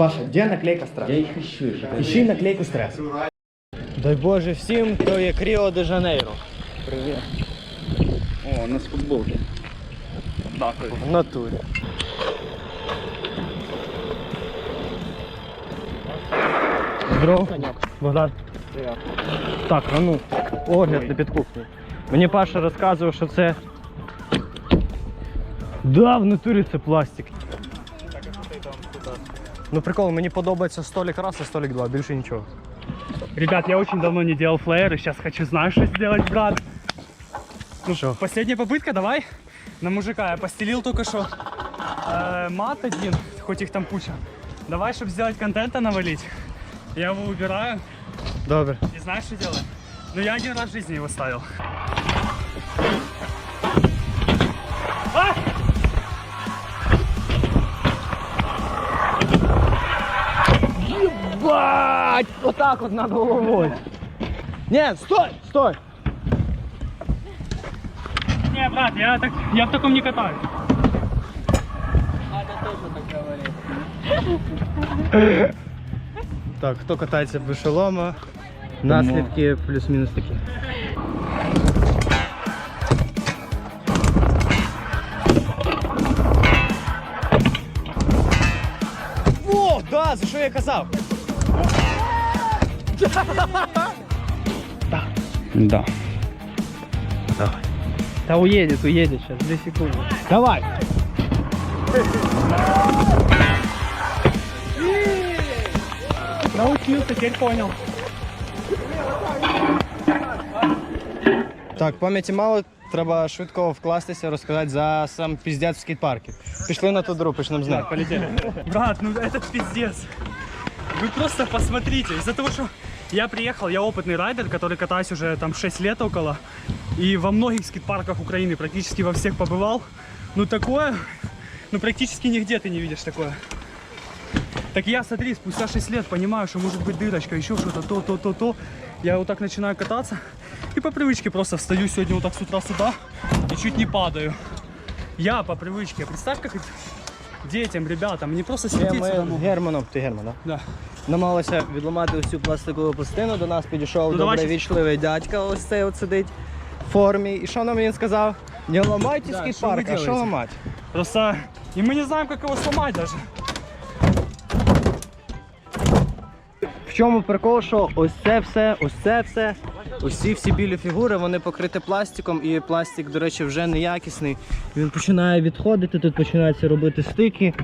Паша, де наклейка стрес? Я их ищу. это Ищи наклейку стрес. Дай Боже всім, хто є Ріо де Жанейро. Привіт. О, у нас футболки. В натурі. Здорово. Богдан. Так, а ну, огляд на підкупний. Мені Паша розказував, що це. Да, в натурі це пластик. Ну прикол, мені подобається столик раз і столик два, більше нічого. Ребят, я очень давно не делал флееры, сейчас хочу, знаешь, что сделать, брат? Ну Что? Последняя попытка, давай. На мужика я постелил только что э, мат один, хоть их там куча. Давай, чтобы сделать контента навалить. Я его убираю Добре. и знаешь, что делаю? Ну я один раз в жизни его ставил. Ебать! Вот так вот над головой. Нет, стой, стой. Не, брат, я, так, я в таком не катаюсь. Так, хто катається без шолома? Наслідки плюс-мінус такі. О, да, за що я казав? Да. Та уедет, уедет сейчас, 2 секунды. Давай. Научился, теперь понял. Так, пам'яті мало, треба швидко вкластися, розказати за сам піздець в скейт-парку. Пішли на ту дорогу, почнемо з неї. Полетели. Брат, ну это пиздец. Вы просто посмотрите. Из-за того, что я приехал, я опытный райдер, который катаюсь уже там 6 лет около. И во многих скейт-парках Украины, практически во всех побывал. Ну такое, ну практически нигде ты не видишь такое. Так я, смотри, спустя 6 лет понимаю, что может быть дырочка, еще что-то, то, то, то, то. Я вот так начинаю кататься. И по привычке просто встаю сегодня вот так с утра сюда и чуть не падаю. Я по привычке. Представь, как это детям, ребятам, не просто светиться ми з Германом, ти Герман, так? Да. Намагалися відламати ось цю пластикову пластину. До нас підійшов Ну, добре давай. вічливий дядька, ось цей от сидить в формі. І що нам він сказав? Не ламайте Да, скейт-парк, що ви а що ламати? Просто и мы не знаем, как его сломать даже. В чому прикол, що ось це все, ось це все, ці всі білі фігури, вони покриті пластиком, і пластик, до речі, вже неякісний. Він починає відходити, тут починаються робити стики.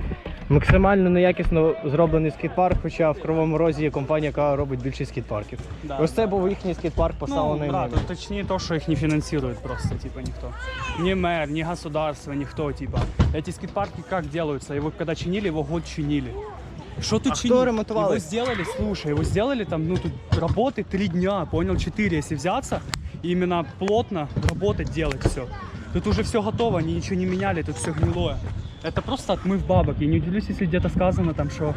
Максимально неякісно зроблений скейт-парк, хоча в Кривому Розі є компанія, яка робить більшість скейт-парків. Да. Ось це був їхній скейт-парк Ну, поставлений. брат, ними. вот то, что их не финансирует просто, типа, никто. Ни мэр, ни государство, никто, типа. Эти скейт-парки как делаются? Его когда чинили, его год чинили. Что тут А кто чинить? ремонтовал Его сделали, слушай, его сделали там, ну тут работы три дня, понял, четыре, если взяться, и именно плотно работать, делать все. Тут уже все готово, они ничего не меняли, тут все гнилое. Это просто отмыв бабок. Я не удивлюсь, если где-то сказано там, что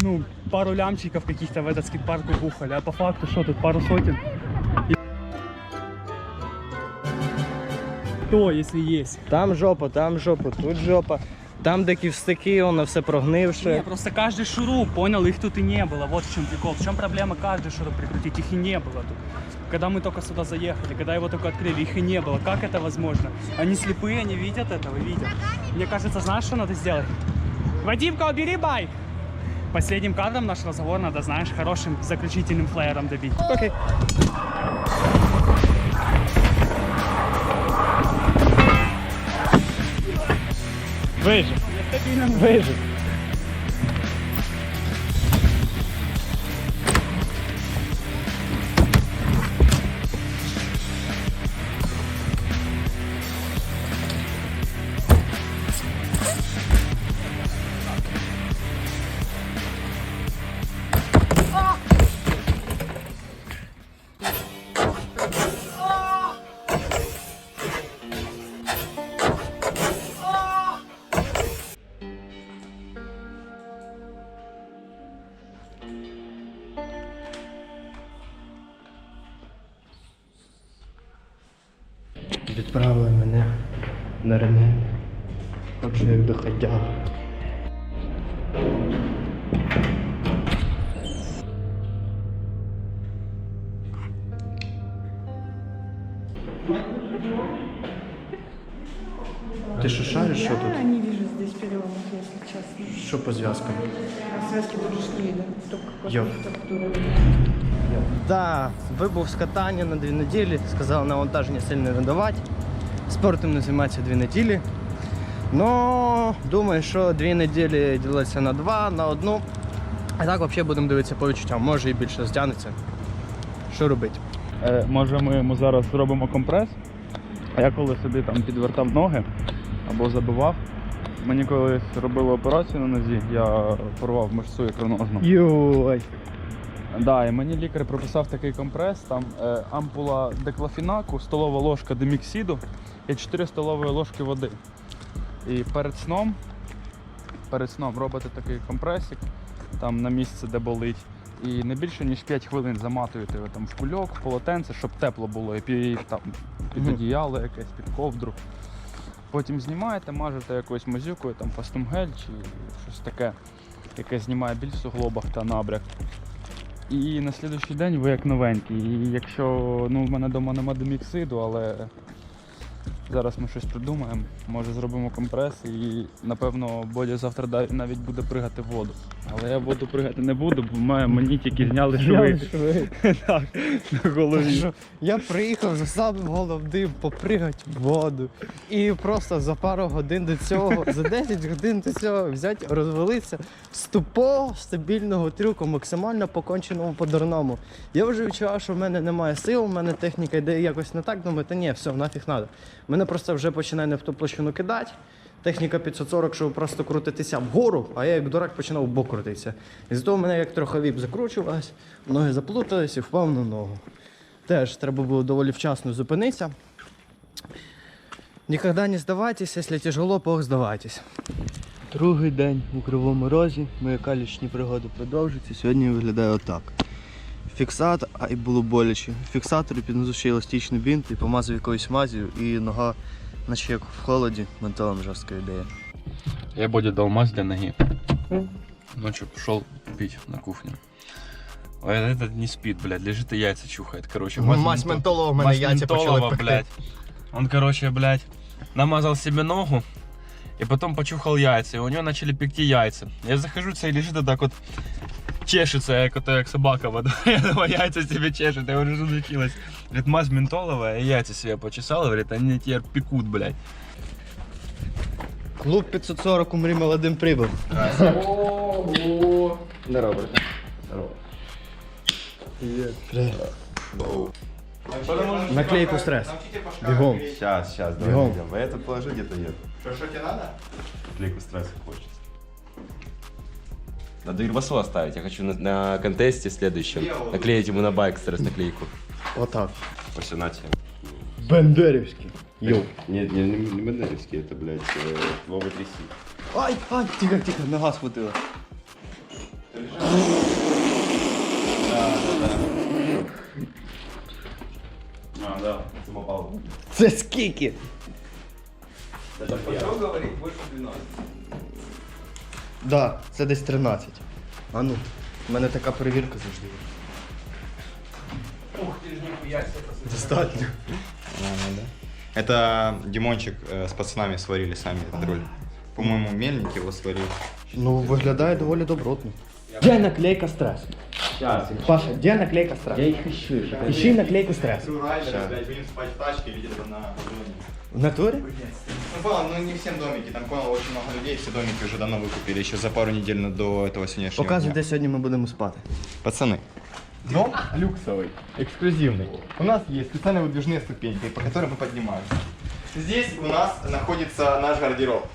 ну, пару лямчиков каких-то в этот скейт-парк убухали, а по факту что тут, пару сотен? То, если есть. Там жопа, там жопа, тут жопа. Там де ківстики, воно все прогнивше. Не, просто каждый шуруп, понял, их тут и не было. Вот в чем прикол. В чем проблема каждый шуруп прикрутить, их и не было тут. Когда мы только сюда заехали, когда его только открыли, их и не было. Как это возможно? Они слепые, они видят этого, видят. Мне кажется, знаешь, что надо сделать? Вадимка, убери байк! Последним кадром наш разговор надо, знаешь, хорошим заключительным флеером добить. Окей. Вижив. Veja, veja. Ой, доходяга. Ты что, шаришь, что тут? Я не вижу здесь переломов, если честно. Что по связкам? А связки тоже шли, да? Только Йо. Да, вибув з катання на дві неділі, сказали навантаження сильно не давати. Спортом не займатися дві неділі. Ну, думаю, що дві неділі ділиться на два, на одну. А так взагалі будемо дивитися по відчуттям. Може і більше здягнеться. Що робити? Е, може ми йому зараз зробимо компрес. А я коли собі там підвертав ноги або забивав, мені колись робили операцію на нозі, я порвав мишцю ікроножну. Йой. Да, і мені лікар прописав такий компрес, там е, ампула деклафінаку, столова ложка деміксіду і 4 столові ложки води. І перед сном, перед сном робите такий компресик там на місце, де болить. І не більше ніж 5 хвилин заматуєте його там в кульок, в полотенце, щоб тепло було, і під, там, під одіяло якесь, під ковдру. Потім знімаєте, мажете якоюсь мазюкою, там фастумгель чи щось таке, яке знімає біль в суглобах та набряк. І на слідуючий день ви як новенький. І якщо ну, в мене вдома нема деміксиду, але зараз ми щось придумаємо, може зробимо компрес і напевно Бодя завтра навіть буде пригати в воду. Але я воду пригати не буду, бо ме- мені тільки зняли шви Так, на голові. Я приїхав, заставив головний попригати в воду. І просто за пару годин до цього, за 10 годин до цього взяти, розвалитися з тупого стабільного трюку, максимально поконченому по-дурному. Я вже відчував, що в мене немає сил, в мене техніка йде якось не так, думаю, та ні, все, нафіг надо. Мене просто вже починає не в ту площину кидати. Техніка 540, щоб просто крутитися вгору, а я як дурак починав в бок крутитися. І з того мене як трохи віп закручувалась, ноги заплутались і впав на ногу. Теж треба було доволі вчасно зупинитися. Ніколи не здавайтесь, якщо тяжело, Бог здавайтесь. Другий день у Кривому Розі. Мої калічні пригоди продовжуються. Сьогодні виглядає отак. Фіксатор, а і було боляче. Фіксатор піднизу ще еластичний бінт і помазав якоюсь мазію, і нога, наче як в холоді, менталом жорстка ідея. Я Боде дал мазь для ноги. Ночью пошел пить на кухню. А этот не спит, блядь, лежит и яйца чухает. Короче, Мазь менто- ментолова, в мене мазь яйця почали ментолова, пекти. блядь. Он, короче, блядь, намазал себе ногу и потом почухал яйца. И у него начали пекти яйца. Я захожу, цей лежит и так вот чешется, як, ото, як собака во дворе. Я думаю, яйца себе чешет. Я что случилось? Говорит, мазь ментоловая, и яйца себе почесал. Говорит, они теперь пекут, блядь. Клуб 540 умрі молодим прибув. Наклейку стресс. Бегом. Сейчас, сейчас, давай Бегом. Вы это положи где-то нет. Что, что тебе надо? Клейку стресса хочется. Надо Ирбасу оставить. Я хочу на, на контесте следующем наклеить ему на байк стресс наклейку. Отак. Все, на тебе. Бендерівський. Йоу. Нет, не, не, не Бендеревский, это, блядь, э, Вова Тряси. Ай, ай, тихо, тихо, нога схватила. А, да, попал. Це скільки? Да, це десь 13. А ну, в мене така перевірка завжди. Ух ти ж ніхуя Достатньо. Это Димончик э, с пацанами сварили сами этот роль. По-моему, Мельник его сварил. Ну, виглядає доволі добротно. Де наклейка стрес? Паша, де наклейка стрес? Я їх ищу. Ищи наклейку стрес. Райдер, блядь, будем спать в тачке или где-то на зоне. В натурі? Ну, понял, ну не всем домики, там, понял, очень много людей, все домики уже давно выкупили, еще за пару недель на- до этого сегодняшнего Показуй, дня. де сьогодні ми будемо спати. Пацаны, дом люксовый, эксклюзивный. У нас есть специальные выдвижные ступеньки, по которым мы поднимаемся. Здесь у нас находится наш гардероб.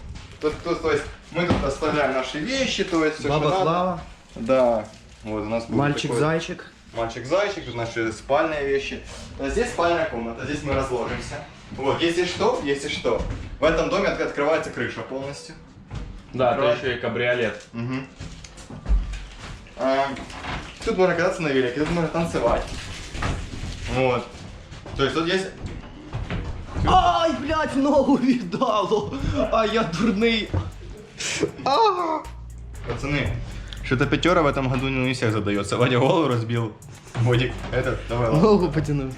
То, то, то есть мы тут оставляем наши вещи, то есть все, что Баба надо. Клава, Да. вот у нас мальчик-зайчик. Мальчик-зайчик, тут наши спальные вещи. А Здесь спальная комната, здесь мы разложимся. Вот, если что, если что, в этом доме от- открывается крыша полностью. Да, это еще и кабриолет. Мгм. А, тут можно кататься на велике, тут можно танцевать. Вот. То есть тут есть... Ай, блядь, ногу віддало! А я дурний. А! Пацаны, что-то пятера в этом году не у всех задается. Вадя голову разбил. Бодик, этот, давай ладно. Ногу потянув.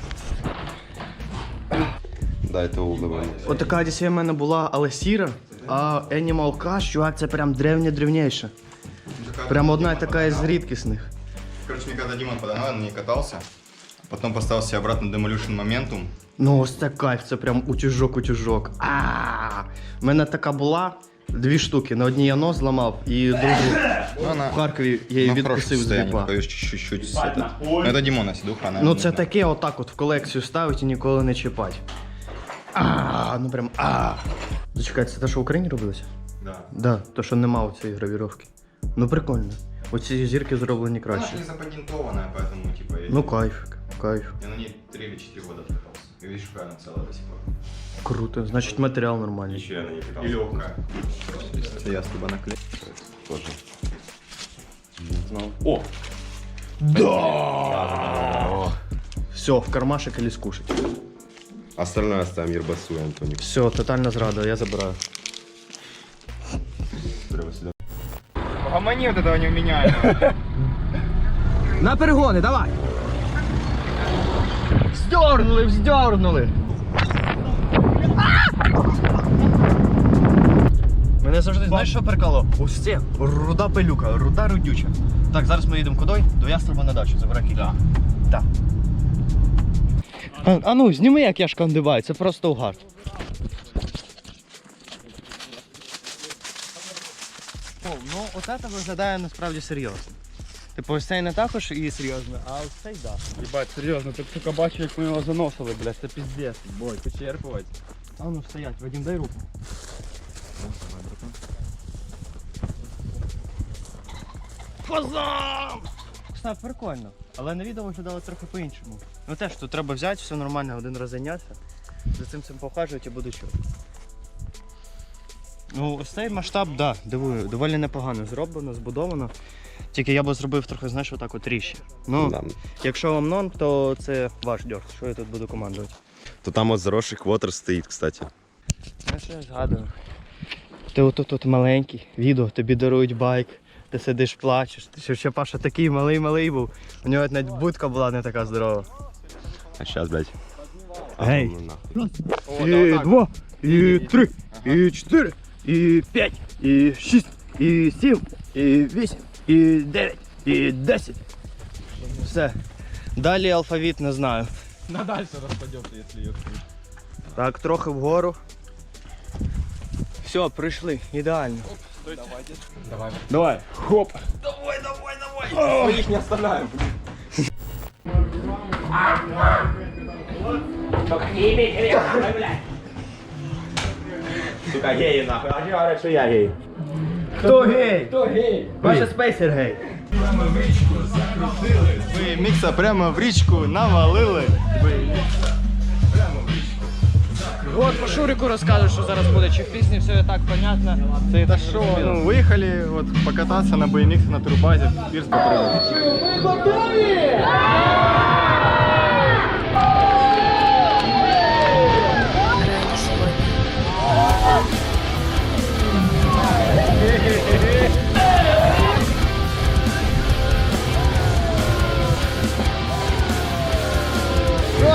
Дайте улыбнути. От така Одіссея в мене була, але сіра, а Animal Crash, чувак, це прям древнє-древніше. Прям одна така із рідкісних. Короче, мне когда Димон подогнал, я на ней катался. Потом поставил себе обратно Demolition Momentum. Ну, ось це кайф, це прям утюжок, утюжок. А У мене така була. Дві штуки. На одній я нос зламав і другу Ну, она в Харкові я її ну, в хорошем відкусив з состоянии, гриба. пока чуть-чуть. с этот. Ну, это Димона сидуха, она Ну ему це нужна. таке отак от в колекцію ставить і ніколи не чіпать. А, ну прям а. Зачекайте, це те, що в Україні робилося? Да. Да, то що нема цієї гравіровки. Ну прикольно. Оці зірки зроблені Она краще. же не запатентованная, поэтому, типа, я, Ну кайф, кайф. я на ней 3 или 4 года катался. И видишь, какая она целая до сих пор. Круто. Значить матеріал нормальний. Ще я на ній И катався. легкая. Я с тобой наклеил. Тоже. Все, в кармашек или скушать. Остальное оставим Єрбасу, Антонік. Все, тотальна зрада, я забираю. Треба сюди. Гомони вот этого не меняет. На перегони, давай! Вздернули, вздернули! Мене завжди, знаєш, що прикало? Ось це руда пилюка, руда рудюча. Так, зараз ми їдемо куди? До ястреба на дачу, забирай кілька. Так. А, а ну, зніми, як я шкандибаю, це просто угар. О, ну, от це виглядає насправді серйозно. Типу, ось цей не також і серйозно, а ось цей да. Єбать, серйозно, ти тільки бачив, як ми його заносили, блядь, це піздець. Бой, почерпувати. А ну стоять, Вадим, дай руку. Фазан! Кстати, прикольно. Але на відео виглядало трохи по-іншому. Ну теж тут треба взяти, все нормально, один раз зайнятися. За цим цим похажувати і буде чути. Ну, ось цей масштаб, так, да, дивую, доволі непогано зроблено, збудовано. Тільки я би зробив трохи, знаєш, отак от. Ну, Да. якщо вам нон, то це ваш дьорг, що я тут буду командувати. То там от заросший квотер стоїть, кстати. Я ще згадую. Ти отут тут маленький, відео, тобі дарують байк, ти сидиш, плачеш. Ти ще, ще Паша такий малий-малий був. У нього навіть будка була не така здорова. А зараз, блядь. Гей. Ну. І два, і три, і чотири, і п'ять, і шість, і сім, і вісім, і дев'ять, і десять. Все. Далі алфавіт не знаю. На дальше розпадеться, якщо її Так, трохи вгору. Все, прийшли. Ідеально. Давай, хоп. Хто гей? Хто гей? Ваша спейсер гей. Вы микса прямо в речку навалили. От по Шурику розкажу, що зараз буде, чи в пісні все і так понятно. Це і что, ну, выехали вот покататься на BMX на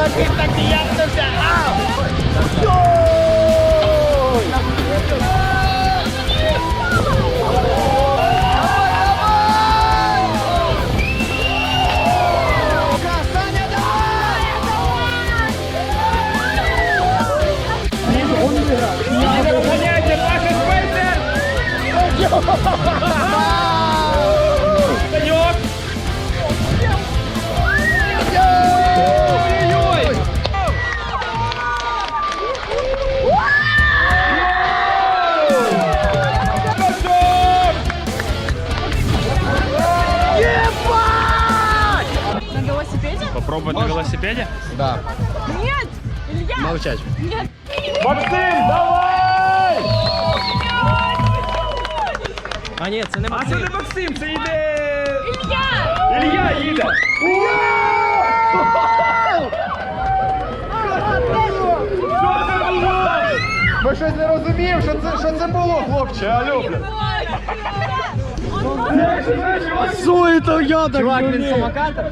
турбазе в Пирс попрыгать. На велосипеде? Попробовать на велосипеде? Нет! Илья! Молчать. Нет! А ні, це не А це Максим. не Максим, це йде Илья! Ілья їде. Ми щось не розуміємо, що це, що це було, хлопче, алло, блядь. Суєто я так Чувак, він самокатер?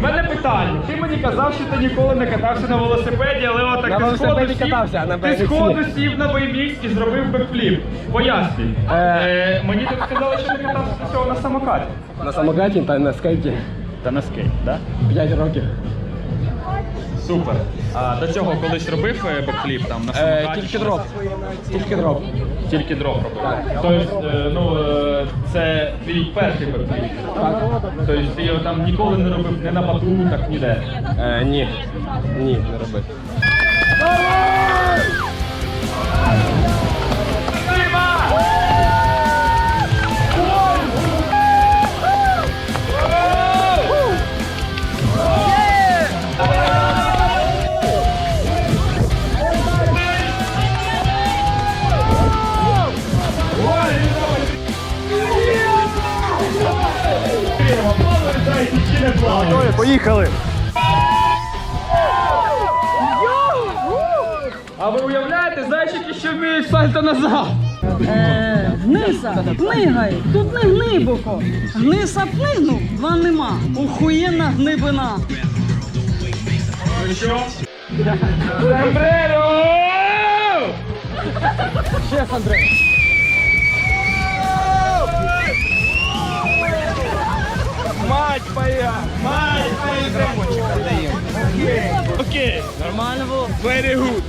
У мене питання. Ти мені казав, що ти ніколи не катався на велосипеді, але от ти сходу сів, ти сходу сів на BMX і зробив бекфліп. Пояснюй. Е, мені тут сказали, що ти катався до цього на самокаті. На самокаті та на скейті Та на скейт, так? 5 років. Супер. А до цього колись робив е, бекфліп там на Е, самокаті? тільки дроп. Тільки дроп. Тільки дров робили. Тобто, е, ну, е, це твій перший бекфліп. Тобто ти його там ніколи не робив не на батутах, ніде. Е, ні. Ні, не роби. Поїхали! А ви уявляєте, зайчики ще вміють сальто назад. Гниса, плигай, тут не глибоко. Гниса плигнув, два нема. Охуєнна гнибина. Що? Сомбреро! Мать моя! Мать моя! Окей. Нормально було? Very good.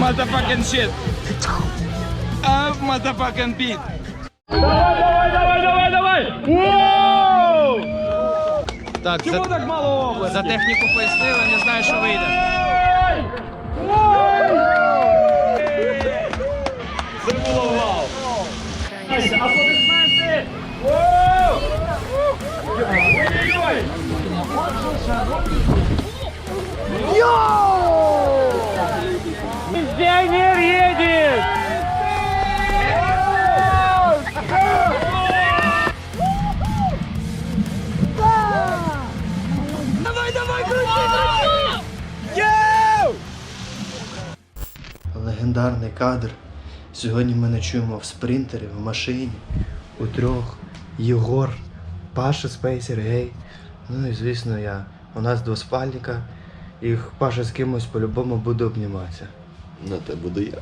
Motherfucking shit. А motherfucking beat. Давай, давай, давай, давай, давай! Воу! Так, Чому за, так мало області? за техніку пояснили, не знаю, що вийде. Це було вау! Аплодисменти! Воу! Ой-ой-ой! Пионер едет! Легендарний кадр. Сьогодні ми ночуємо в спринтері, в машині, у трьох. Єгор, Паша Спейсер, гей. Ну і звісно я. У нас два спальника, і Паша з кимось по-любому буде обніматися. Ну, це буду я.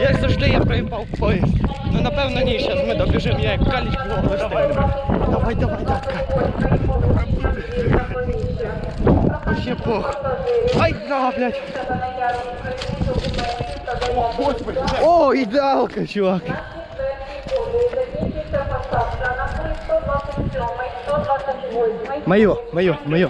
Як завжди я проїбав поїзд. Ну напевно ні, зараз ми добіжимо, я як каліч було Давай, давай, татка. Вообще пох. Ай, да, блядь. О, ідеалка, чувак. Моє, моє, моє.